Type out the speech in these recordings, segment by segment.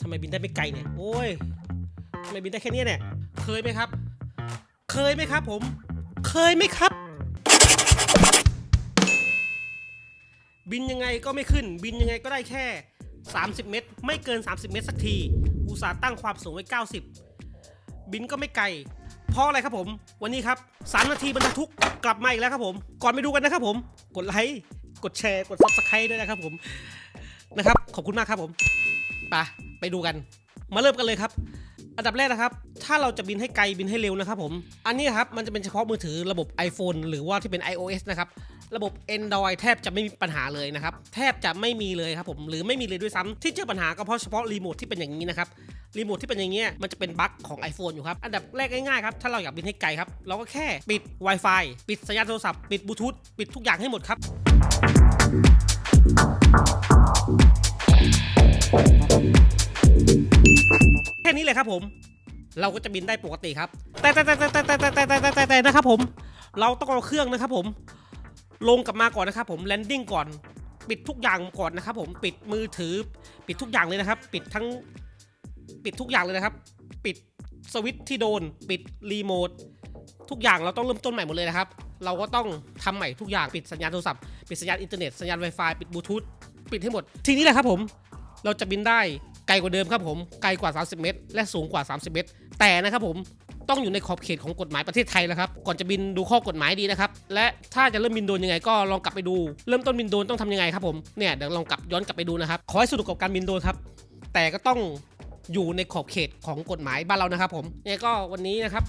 ทำไมบินได้ไม่ไกลเนี่ย โอ้ยทำไมบินได้แค่นี้เนี่ย เคยไหมครับ เคยไหมครับผม เคยไหมครับ บินยังไงก็ไม่ขึ้น บินยังไงก็ได้แค่ 30 เมตร ไม่เกิน 30 เมตรสักที อุตสาห์ตั้งความสูงไว้ 90 บินก็ไม่ไกล เพราะอะไรครับผม วันนี้ครับสามนาทีบรรทุกกลับมาอีกแล้วครับผม ก่อนไปดูกันนะครับผม กดไลค์ กดแชร์ กด subscribe ด้วยนะครับผม นะครับ ขอบคุณมากครับผม ไป ไปดูกัน มาเริ่มกันเลยครับ อันดับแรกนะครับ ถ้าเราจะบินให้ไกลบินให้เร็วนะครับผม อันนี้ครับมันจะเป็นเฉพาะมือถือระบบ iPhone หรือว่าที่เป็น iOS นะครับ ระบบ Android แทบจะไม่มีปัญหาเลยนะครับ แทบจะไม่มีเลยครับผมหรือไม่มีเลยด้วยซ้ำที่เจอปัญหาก็เพราะเฉพาะรีโมทที่เป็นอย่างนี้นะครับรีโมทที่เป็นอย่างเงี้ยมันจะเป็นบั๊กของ iPhone อยู่ครับ อันดับแรกง่ายๆครับ ถ้าเราอยากบินให้ไกลครับ เราก็แค่ปิด Wi-Fi ปิดสัญญาณโทรศัพท์ ปิดบลูทูธปิดทุกอย่างให้หมดครับ เลยครับผม เราก็จะบินได้ปกติครับแต่แต่แต่แต่แต่แต่แต่แต่แต่แต่แต่นะครับผม เราต้องเอาเครื่องนะครับผม ลงกลับมาก่อนนะครับผมแลนดิ้งก่อน ปิดทุกอย่างก่อนนะครับผมปิดมือถือ ปิดทุกอย่างเลยนะครับ ปิดทั้งปิดทุกอย่างเลยนะครับ ปิดสวิตช์ที่โดน ปิดรีโมททุกอย่างเราต้องเริ่มต้นใหม่หมดเลยนะครับ เราก็ต้องทำใหม่ทุกอย่างปิดสัญญาณโทรศัพท์ปิดสัญญาณอินเทอร์เน็ตสัญญาณ Wi-Fi ปิดบลูทูธปิดให้หมด ทีนี้แหละครับผม เราจะบินได้ ไกลกว่าเดิมครับผมไกลกว่า 30 เมตร และสูงกว่า 30 เมตร แต่นะครับผมต้องอยู่ในขอบเขตของกฎหมายประเทศไทยแล้วครับ ก่อนจะบินดูข้อกฎหมายดีนะครับ และถ้าจะเริ่มบินโดนยังไงก็ลองกลับไปดู เริ่มต้นบินโดนต้องทำยังไงครับผมเนี่ยเดี๋ยวลองกลับย้อนกลับไปดูนะครับขอให้สนุกกับการบินโดนครับ แต่ก็ต้องอยู่ในขอบเขตของกฎหมายบ้านเรานะครับ ผมเนี่ยก็วันนี้นะครับ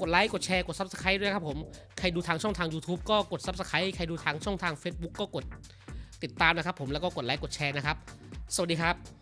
กดไลค์กดแชร์กด Subscribe ด้วยครับผม ใครดูทางช่องทาง YouTube ก็กด Subscribe ใครดูทางช่องทาง Facebook ก็กดติดตามนะครับผมแล้วก็กดไลค์กดแชร์นะครับ สวัสดีครับ